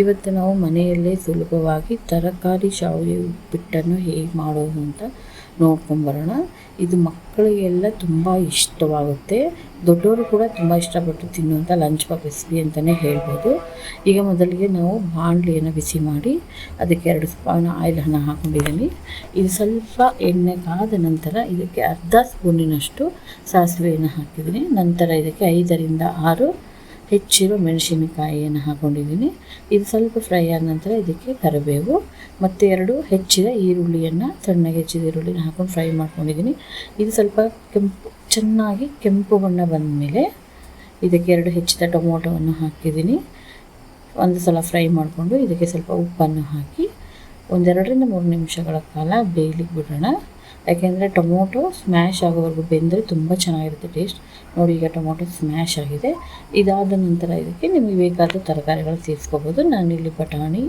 ಇವತ್ತು ನಾವು ಮನೆಯಲ್ಲೇ ಸುಲಭವಾಗಿ ತರಕಾರಿ ಶಾವಿಗೆ ಉಪ್ಪಿಟ್ಟನ್ನು ಹೇಗೆ ಮಾಡೋದು ಅಂತ ನೋಡ್ಕೊಂಬರೋಣ ಇದು ಮಕ್ಕಳಿಗೆಲ್ಲ ತುಂಬ ಇಷ್ಟವಾಗುತ್ತೆ. ದೊಡ್ಡವರು ಕೂಡ ತುಂಬ ಇಷ್ಟಪಟ್ಟು ತಿನ್ನುವಂಥ ಲಂಚ್ ಬಾಕ್ ರೆಸಿಪಿ ಅಂತಲೇ ಹೇಳ್ಬೋದು. ಈಗ ಮೊದಲಿಗೆ ನಾವು ಬಾಣಲಿಯನ್ನು ಬಿಸಿ ಮಾಡಿ ಅದಕ್ಕೆ ಎರಡು ಸ್ಪೂನ್ ಆಯಿಲನ್ನು ಹಾಕೊಂಡಿದ್ದೀನಿ. ಇದು ಸ್ವಲ್ಪ ಎಣ್ಣೆ ಕಾದ ನಂತರ ಇದಕ್ಕೆ ಅರ್ಧ ಸ್ಪೂನಿನಷ್ಟು ಸಾಸಿವೆಯನ್ನು ಹಾಕಿದ್ದೀನಿ. ನಂತರ ಇದಕ್ಕೆ ಐದರಿಂದ ಆರು ಹೆಚ್ಚಿರೋ ಮೆಣಸಿನಕಾಯಿಯನ್ನು ಹಾಕ್ಕೊಂಡಿದ್ದೀನಿ ಇದು ಸ್ವಲ್ಪ ಫ್ರೈ ಆದ ನಂತರ ಇದಕ್ಕೆ ಕರಿಬೇವು, ಮತ್ತು ಎರಡು ಹೆಚ್ಚಿದ ಈರುಳ್ಳಿಯನ್ನು, ಸಣ್ಣಗೆ ಹೆಚ್ಚಿದ ಈರುಳ್ಳಿನ ಹಾಕೊಂಡು ಫ್ರೈ ಮಾಡ್ಕೊಂಡಿದ್ದೀನಿ. ಇದು ಸ್ವಲ್ಪ ಕೆಂಪು, ಚೆನ್ನಾಗಿ ಕೆಂಪು ಬಣ್ಣ ಬಂದ ಮೇಲೆ ಇದಕ್ಕೆ ಎರಡು ಹೆಚ್ಚಿದ ಟೊಮೊಟೊವನ್ನು ಹಾಕಿದ್ದೀನಿ. ಒಂದು ಸಲ ಫ್ರೈ ಮಾಡಿಕೊಂಡು ಇದಕ್ಕೆ ಸ್ವಲ್ಪ ಉಪ್ಪನ್ನು ಹಾಕಿ ಒಂದೆರಡರಿಂದ ಮೂರು ನಿಮಿಷಗಳ ಕಾಲ ಬೇಯಲಿಕ್ಕೆ ಬಿಡೋಣ. ಯಾಕೆಂದರೆ ಟೊಮೊಟೊ ಸ್ಮ್ಯಾಶ್ ಆಗೋವರೆಗೂ ಬೆಂದರೆ ತುಂಬ ಚೆನ್ನಾಗಿರುತ್ತೆ ಟೇಸ್ಟ್ ನೋಡಿ ಈಗ ಟೊಮೊಟೊ ಸ್ಮ್ಯಾಶ್ ಆಗಿದೆ. ಇದಾದ ನಂತರ ಇದಕ್ಕೆ ನಿಮಗೆ ಬೇಕಾದ ತರಕಾರಿಗಳು ಸೇರಿಸ್ಕೋಬೋದು. ನಾನಿಲ್ಲಿ ಬಟಾಣಿ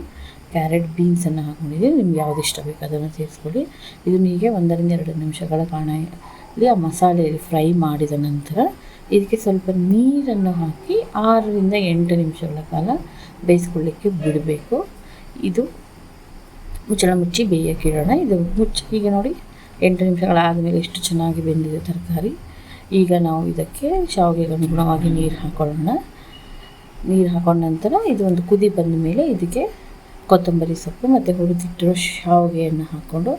ಕ್ಯಾರೆಟ್ ಬೀನ್ಸನ್ನು ಹಾಕ್ಕೊಂಡಿದ್ದೀನಿ ನಿಮ್ಗೆ ಯಾವ್ದು ಇಷ್ಟ ಬೇಕು ಅದನ್ನು ಸೇರಿಸ್ಕೊಳ್ಳಿ. ಇದನ್ನ ಹೀಗೆ ಒಂದರಿಂದ ಎರಡು ನಿಮಿಷಗಳ ಕಾಣಲಿ ಆ ಮಸಾಲೆಯಲ್ಲಿ ಫ್ರೈ ಮಾಡಿದ ನಂತರ ಇದಕ್ಕೆ ಸ್ವಲ್ಪ ನೀರನ್ನು ಹಾಕಿ ಆರರಿಂದ ಎಂಟು ನಿಮಿಷಗಳ ಕಾಲ ಬೇಯಿಸ್ಕೊಳ್ಳಿಕ್ಕೆ ಬಿಡಬೇಕು. ಇದು ಮುಚ್ಚಳ ಮುಚ್ಚಿ ಬೇಯಕ್ಕೆ ಇದು ಮುಚ್ಚಿ ಈಗ ನೋಡಿ ಎಂಟು ನಿಮಿಷಗಳಾದಮೇಲೆ ಎಷ್ಟು ಚೆನ್ನಾಗಿ ಬೆಂದಿದೆ ತರಕಾರಿ, ಈಗ ನಾವು ಇದಕ್ಕೆ ಶಾವಿಗೆಗೆ ಅನುಗುಣವಾಗಿ ನೀರು ಹಾಕೊಳ್ಳೋಣ. ನೀರು ಹಾಕೊಂಡ ನಂತರ ಇದು ಒಂದು ಕುದಿ ಬಂದ ಮೇಲೆ ಇದಕ್ಕೆ ಕೊತ್ತಂಬರಿ ಸೊಪ್ಪು ಮತ್ತು ಹುರಿದಿಟ್ಟಿರೋ ಶಾವಿಗೆಯನ್ನು ಹಾಕ್ಕೊಂಡು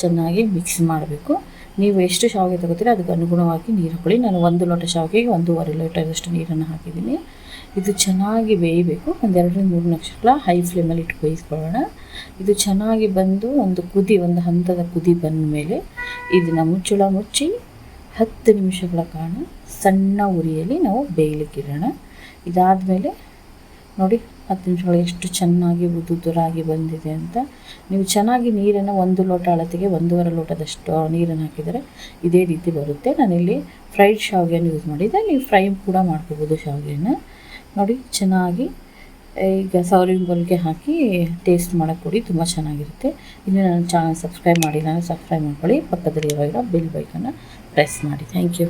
ಚೆನ್ನಾಗಿ ಮಿಕ್ಸ್ ಮಾಡಬೇಕು. ನೀವು ಎಷ್ಟು ಶಾವಿಗೆ ತಗೋತೀರ ಅದಕ್ಕೆ ಅನುಗುಣವಾಗಿ ನೀರು ಹಾಕೊಳ್ಳಿ. ನಾನು ಒಂದು ಲೋಟ ಶಾವಿಗೆಗೆ ಒಂದೂವರೆ ಲೋಟದಷ್ಟು ನೀರನ್ನು ಹಾಕಿದ್ದೀನಿ. ಇದು ಚೆನ್ನಾಗಿ ಬೇಯಬೇಕು. ಒಂದೆರಡರಿಂದ ಮೂರು ನಿಮಿಷಗಳ ಹೈ ಫ್ಲೇಮಲ್ಲಿ ಇಟ್ಟು ಬೇಯಿಸ್ಕೊಳ್ಳೋಣ. ಇದು ಚೆನ್ನಾಗಿ ಬಂದು ಒಂದು ಕುದಿ, ಒಂದು ಹಂತದ ಕುದಿ ಬಂದ ಮೇಲೆ ಇದನ್ನು ಮುಚ್ಚಳ ಮುಚ್ಚಿ ಹತ್ತು ನಿಮಿಷಗಳ ಕಾರಣ ಸಣ್ಣ ಉರಿಯಲ್ಲಿ ನಾವು ಬೇಯಲಿಕ್ಕಿಡೋಣ. ಇದಾದಮೇಲೆ ನೋಡಿ, ಹತ್ತು ನಿಮಿಷಗಳು ಎಷ್ಟು ಚೆನ್ನಾಗಿ ಉದುರಾಗಿ ಬಂದಿದೆ ಅಂತ. ನೀವು ಚೆನ್ನಾಗಿ ನೀರನ್ನು ಒಂದು ಲೋಟ ಅಳತೆಗೆ ಒಂದೂವರೆ ಲೋಟದಷ್ಟು ನೀರನ್ನು ಹಾಕಿದರೆ ಇದೇ ರೀತಿ ಬರುತ್ತೆ. ನಾನಿಲ್ಲಿ ಫ್ರೈಡ್ ಶಾವಿಗೆಯನ್ನು ಯೂಸ್ ಮಾಡಿದ್ದೆ ನೀವು ಫ್ರೈ ಕೂಡ ಮಾಡ್ಕೋಬೋದು ಶಾವಿಗೆಯನ್ನು. ನೋಡಿ, ಚೆನ್ನಾಗಿ ಈಗ ಸೌರಿನ ಬಲ್ಗೆ ಹಾಕಿ ಟೇಸ್ಟ್ ಮಾಡೋಕ್ಕೆ ಕೊಡಿ, ತುಂಬ ಚೆನ್ನಾಗಿರುತ್ತೆ. ಇನ್ನು ನನ್ನ ಚಾನಲ್ ಸಬ್ಸ್ಕ್ರೈಬ್ ಮಾಡಿ, ನಾನು ಸಬ್ಸ್ಕ್ರೈಬ್ ಮಾಡ್ಕೊಳ್ಳಿ. ಪಕ್ಕದಲ್ಲಿ ಇರೋ ಬಿಲ್ ಬೈಕನ್ನು ಪ್ರೆಸ್ ಮಾಡಿ. Thank you